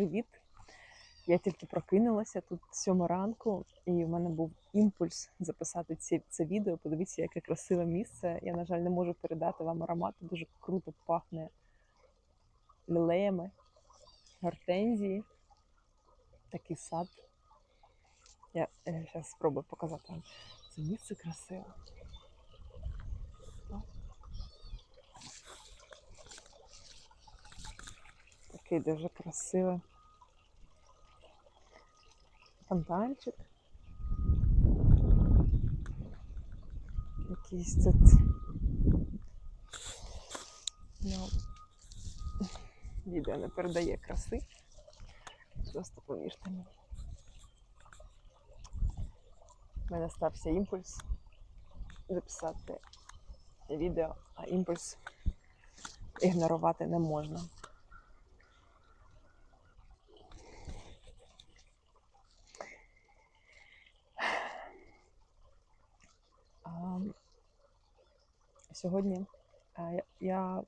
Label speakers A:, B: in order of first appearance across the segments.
A: Привіт! Я тільки прокинулася тут сьома ранку, і в мене був імпульс записати ці, це відео. Подивіться, яке красиве місце. Я, на жаль, не можу передати вам аромат. Дуже круто пахне лілеями, гортензії. Такий сад. Я зараз спробую показати вам. Це місце красиве. Такий дуже красивий фонтанчик. Якийсь тут. Ну, відео не передає краси. Просто повірте мені. У мене стався імпульс записати відео, а імпульс ігнорувати не можна. Сьогодні я- я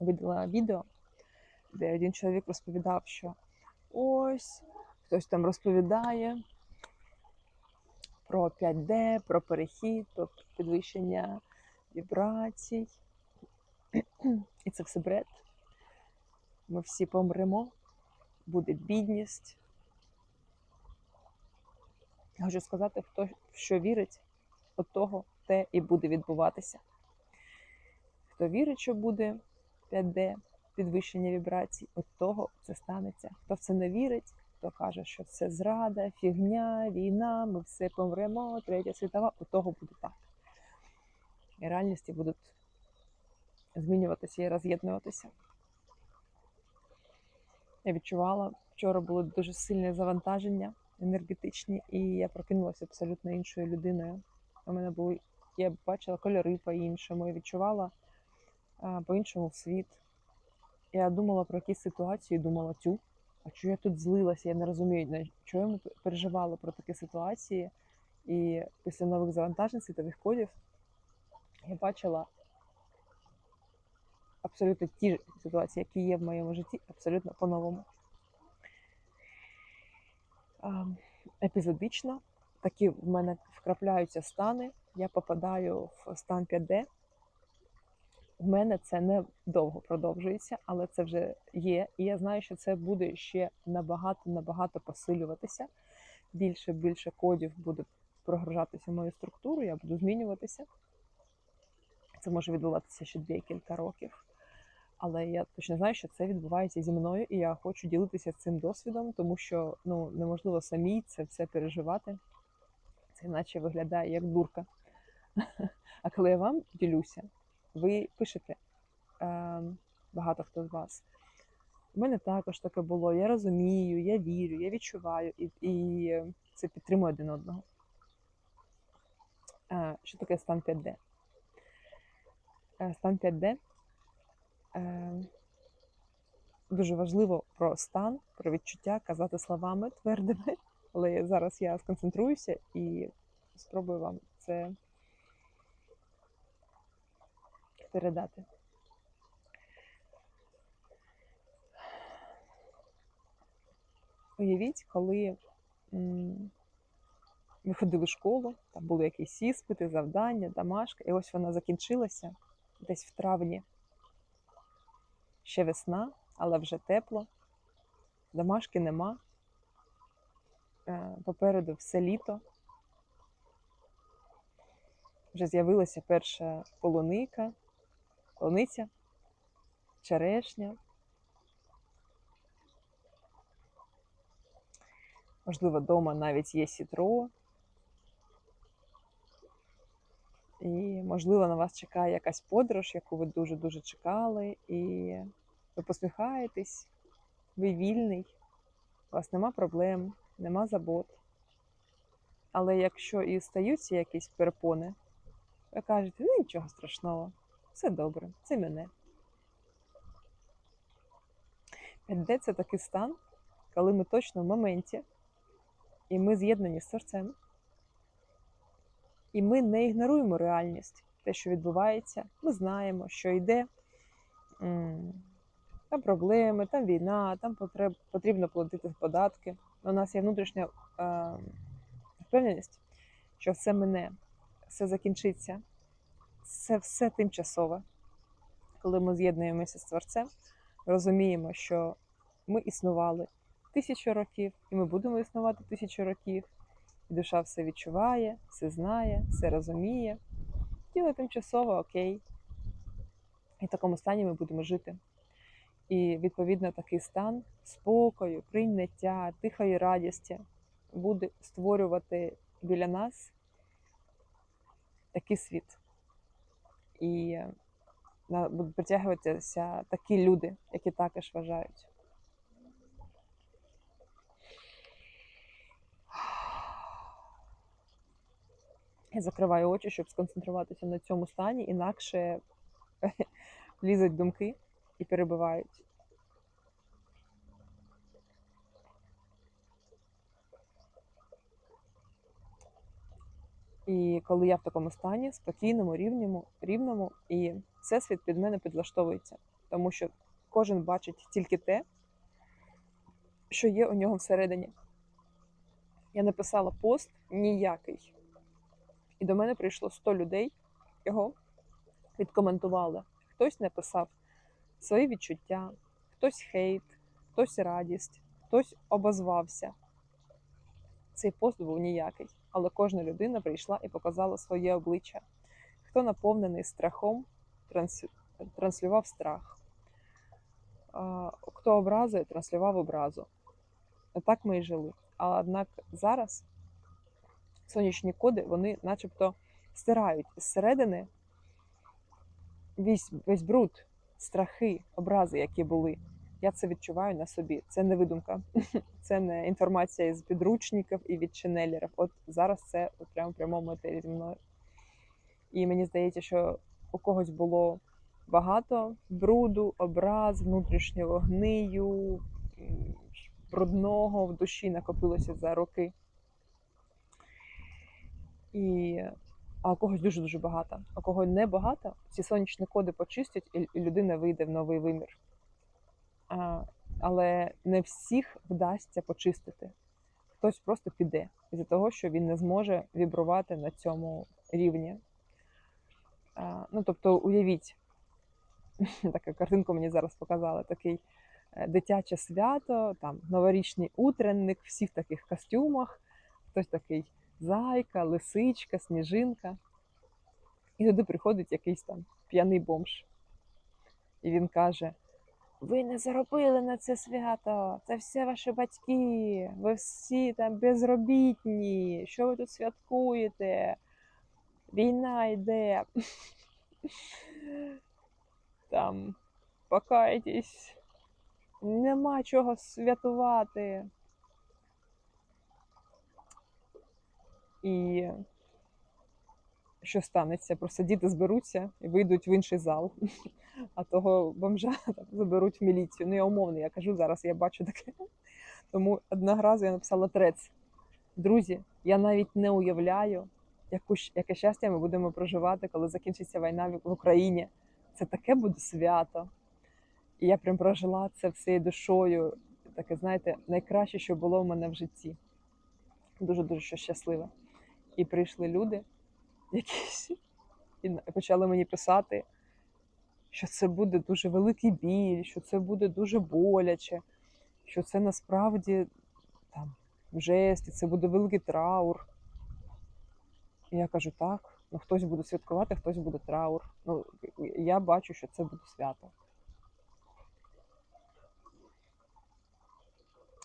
A: видала відео, де один чоловік розповідав, що ось хтось там розповідає про 5D, про перехід, про підвищення вібрацій. І це все бред. Ми всі помремо, буде бідність. Я Хочу сказати, хто в що вірить, от того те і буде відбуватися. Хто вірить, що буде 5D, підвищення вібрацій, от того це станеться. Хто в це не вірить, хто каже, що це зрада, фігня, війна, ми все помремо, третя світова, от того буде так. І реальності будуть змінюватися і роз'єднуватися. Я відчувала, вчора було дуже сильне завантаження енергетичні, і я прокинулася абсолютно іншою людиною. У мене були, я бачила кольори по-іншому, я відчувала по-іншому світ. Я думала про якісь ситуації, думала, тю, а чого я тут злилася? Я не розумію, чого я переживала про такі ситуації. І після нових завантажень світових кодів я бачила абсолютно ті ж ситуації, які є в моєму житті, абсолютно по-новому. Епізодично такі в мене вкрапляються стани, я попадаю в стан 5D. У мене це не довго продовжується, але це вже є. І я знаю, що це буде ще набагато-набагато посилюватися. Більше більше кодів буде прогружатися в мою структуру, я буду змінюватися. Це може відбуватися ще декілька років. Але я точно знаю, що це відбувається зі мною, і я хочу ділитися цим досвідом, тому що ну, неможливо самій це все переживати. Це наче виглядає як дурка. А коли я вам ділюся, ви пишете е, багато хто з вас. У мене також таке було. Я розумію, я вірю, я відчуваю, і, і це підтримує один одного. Е, що таке стан 5D? Е, стан 5D е, дуже важливо про стан, про відчуття казати словами твердими, але зараз я сконцентруюся і спробую вам це передати. Уявіть, коли ми ходили в школу, там були якісь іспити, завдання, домашка, і ось вона закінчилася десь в травні. Ще весна, але вже тепло, домашки нема. Е, Попереду все літо. Вже з'явилася перша полуника, полуниця, черешня. Можливо, вдома навіть є сітро. І, можливо, на вас чекає якась подорож, яку ви дуже-дуже чекали, і ви посміхаєтесь, ви вільний, у вас нема проблем, нема забот. Але якщо і стаються якісь перепони, ви кажете, ну нічого страшного, все добре, це мене. 5D – це такий стан, коли ми точно в моменті, і ми з'єднані з серцем. І ми не ігноруємо реальність, те, що відбувається. Ми знаємо, що йде Там проблеми, там війна, там потрібно платити податки. У нас є внутрішня е, впевненість, що все мине, все закінчиться, це все тимчасове. Коли ми з'єднуємося з творцем, розуміємо, що ми існували тисячу років, і ми будемо існувати тисячу років. І душа все відчуває, все знає, все розуміє. Тіло тимчасово окей. І в такому стані ми будемо жити. І відповідно такий стан спокою, прийняття, тихої радісті буде створювати біля нас такий світ. І будуть притягуватися такі люди, які також вважають. Я закриваю очі, щоб сконцентруватися на цьому стані, інакше лізуть думки і перебивають. І коли я в такому стані, спокійному, рівному, рівному, і всесвіт під мене підлаштовується, тому що кожен бачить тільки те, що є у нього всередині. Я написала пост ніякий. І до мене прийшло 100 людей, його відкоментували. Хтось написав свої відчуття, хтось хейт, хтось радість, хтось обозвався. Цей пост був ніякий, але кожна людина прийшла і показала своє обличчя. Хто наповнений страхом, транс... транслював страх. Хто образує, транслював образу. Так ми і жили. А однак зараз сонячні коди, вони начебто стирають зсередини весь, весь бруд, страхи, образи, які були. Я це відчуваю на собі. Це не видумка, це не інформація з підручників і від ченелерів. От зараз це прямо в прямому етері зі мною. І мені здається, що у когось було багато бруду, образ, внутрішнього гнию, брудного в душі накопилося за роки. І а у когось дуже дуже багато. А у кого не багато, ці сонячні коди почистять, і людина вийде в новий вимір. А, але не всіх вдасться почистити. Хтось просто піде із-за того, що він не зможе вібрувати на цьому рівні. А, ну, тобто, уявіть, така картинку мені зараз показали, такий е, дитяче свято, там новорічний утренник, всі в таких костюмах, хтось такий зайка, лисичка, сніжинка. І туди приходить якийсь там п'яний бомж. І він каже: Ви не заробили на це свято, це все ваші батьки, ви всі там безробітні, що ви тут святкуєте? Війна йде. Там покайтесь, нема чого святувати. І що станеться? Просто діти зберуться і вийдуть в інший зал, а того бомжа там заберуть в міліцію. Ну, я умовно, я кажу зараз, я бачу таке. Тому одного разу я написала трец. Друзі, я навіть не уявляю, яку, яке щастя ми будемо проживати, коли закінчиться війна в Україні. Це таке буде свято. І я прям прожила це всією душою. Таке, знаєте, найкраще, що було в мене в житті. Дуже-дуже що щасливе. І прийшли люди, якісь і почали мені писати, що це буде дуже великий біль, що це буде дуже боляче, що це насправді там жесть, і це буде великий траур. І я кажу, так, ну хтось буде святкувати, хтось буде траур. Ну, я бачу, що це буде свято.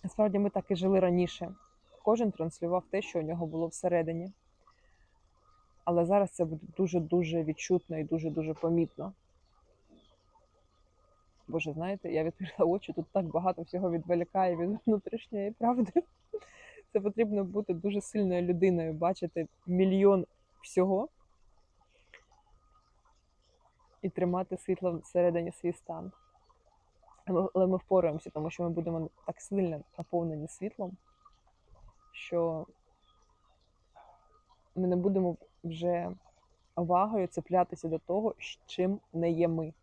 A: Насправді ми так і жили раніше. Кожен транслював те, що у нього було всередині. Але зараз це буде дуже-дуже відчутно і дуже-дуже помітно. Боже, знаєте, я відкрила очі, тут так багато всього відволікає від внутрішньої правди. Це потрібно бути дуже сильною людиною, бачити мільйон всього і тримати світло всередині свій стан. Але- ми впораємося, тому що ми будемо так сильно наповнені світлом, що ми не будемо вже увагою цеплятися до того, з чим не є ми.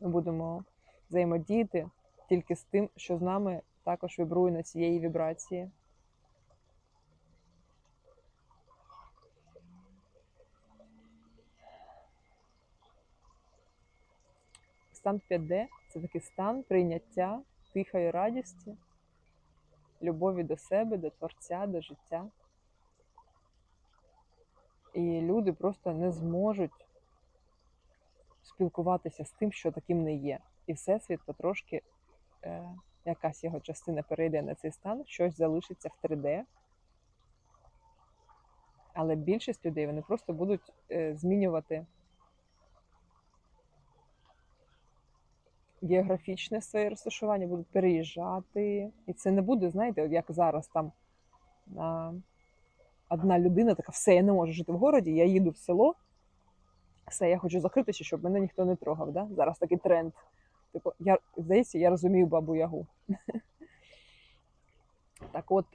A: Ми будемо взаємодіяти тільки з тим, що з нами також вібрує на цієї вібрації. Стан 5D це такий стан прийняття тихої радісті, любові до себе, до творця, до життя. І люди просто не зможуть спілкуватися з тим, що таким не є. І Всесвіт потрошки, е, якась його частина перейде на цей стан, щось залишиться в 3D. Але більшість людей вони просто будуть е, змінювати географічне своє розташування, будуть переїжджати. І це не буде, знаєте, як зараз там одна людина така, все, я не можу жити в городі, я їду в село, все, я хочу закритися, щоб мене ніхто не трогав. Да? Зараз такий тренд. Типу, я, здається, я розумію бабу Ягу. Так от,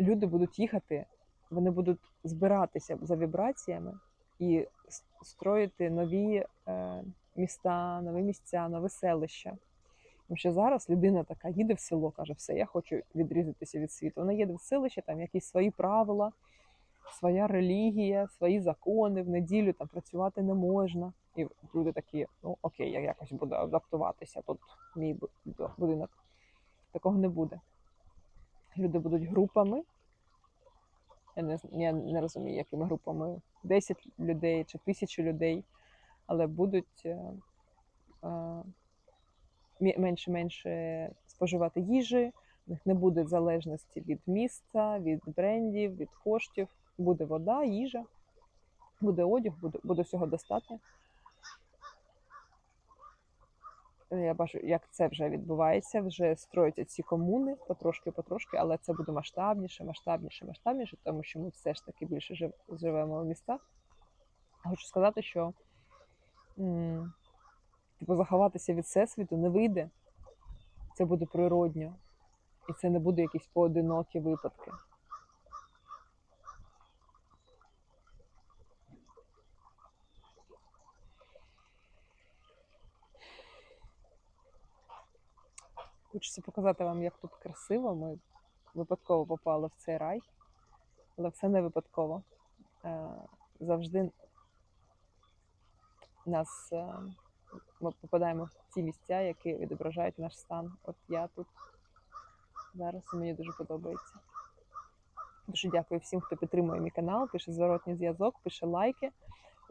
A: люди будуть їхати, вони будуть збиратися за вібраціями і строїти нові е, міста, нові місця, нове селище. Тому що зараз людина така їде в село, каже, все, я хочу відрізатися від світу. Вона їде в селище, там якісь свої правила, своя релігія, свої закони, в неділю там працювати не можна. І люди такі, ну окей, я якось буду адаптуватися, тут мій бу- бу- будинок. Такого не буде. Люди будуть групами. Я не, я не розумію, якими групами 10 людей чи тисячу людей, але будуть е, е, менше-менше споживати їжі, в них не буде залежності від міста, від брендів, від коштів. Буде вода, їжа, буде одяг, буде, буде всього достатньо. Я бачу, як це вже відбувається, вже строяться ці комуни потрошки-потрошки, але це буде масштабніше, масштабніше, масштабніше, тому що ми все ж таки більше живемо в містах. Хочу сказати, що типу, заховатися від всесвіту не вийде. Це буде природньо. І це не буде якісь поодинокі випадки. Хочеться показати вам, як тут красиво. Ми випадково попали в цей рай, але все не випадково. Е, Завжди нас е, ми попадаємо в ті місця, які відображають наш стан. От я тут зараз і мені дуже подобається. Дуже дякую всім, хто підтримує мій канал, пише зворотній зв'язок, пише лайки.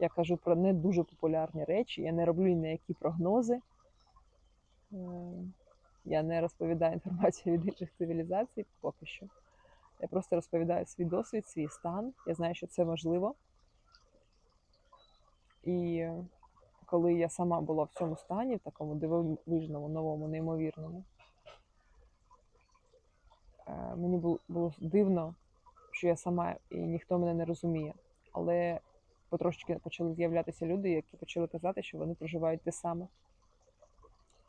A: Я кажу про не дуже популярні речі. Я не роблю ні на які прогнози. Е, Я не розповідаю інформацію від інших цивілізацій поки що. Я просто розповідаю свій досвід, свій стан. Я знаю, що це можливо. І коли я сама була в цьому стані, в такому дивовижному, новому, неймовірному, е, мені було дивно, що я сама і ніхто мене не розуміє. Але потрошки почали з'являтися люди, які почали казати, що вони проживають те саме.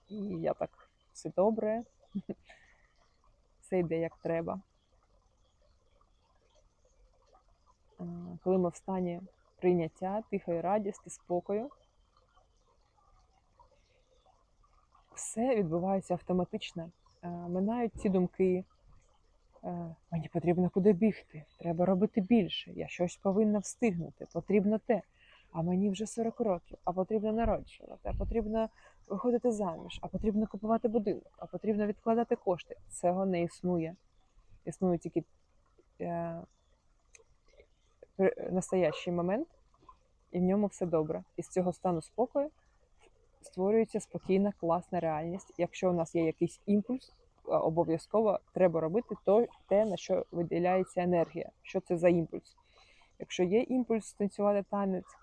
A: І я так все добре, все йде як треба. Е, Коли ми в стані прийняття, тихої радісті, спокою, все відбувається автоматично. Е, Минають ці думки. е, Мені потрібно куди бігти, треба робити більше, я щось повинна встигнути, потрібно те. А мені вже 40 років, а потрібно народжувати, а потрібно виходити заміж, а потрібно купувати будинок, а потрібно відкладати кошти. Цього не існує. Існує тільки е, настоящий момент, і в ньому все добре. І з цього стану спокою створюється спокійна, класна реальність. Якщо у нас є якийсь імпульс, е, обов'язково треба робити то, те, на що виділяється енергія. Що це за імпульс? Якщо є імпульс танцювати танець,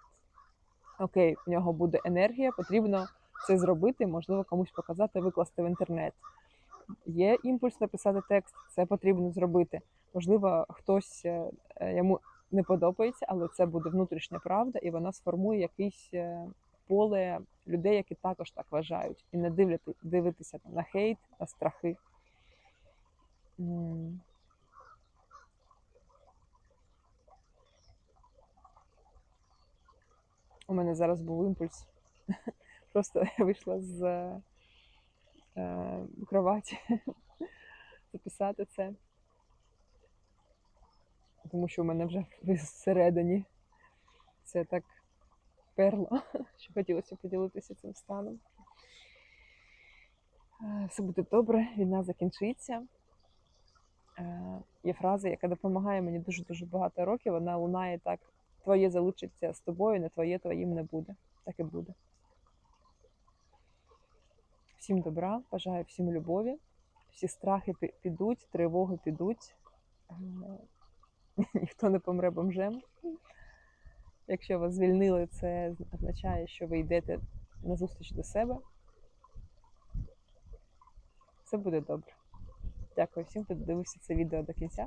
A: окей, в нього буде енергія, потрібно це зробити, можливо, комусь показати, викласти в інтернет. Є імпульс написати текст, це потрібно зробити. Можливо, хтось е, е, йому не подобається, але це буде внутрішня правда, і вона сформує якесь поле людей, які також так вважають, і не дивляти, дивитися там, на хейт, на страхи. У мене зараз був імпульс Просто я вийшла з е, кроваті записати це. Тому що в мене вже всередині це так перло, що хотілося поділитися цим станом. Е, Все буде добре, війна закінчиться. Е, Є фраза, яка допомагає мені дуже-дуже багато років. Вона лунає так: твоє залишиться з тобою, не твоє твоїм не буде. Так і буде. Всім добра, бажаю всім любові. Всі страхи підуть, тривоги підуть. Е, Ніхто не помре бомжем. Якщо вас звільнили, це означає, що ви йдете на зустріч до себе. Все буде добре. Дякую всім, хто дивився це відео до кінця.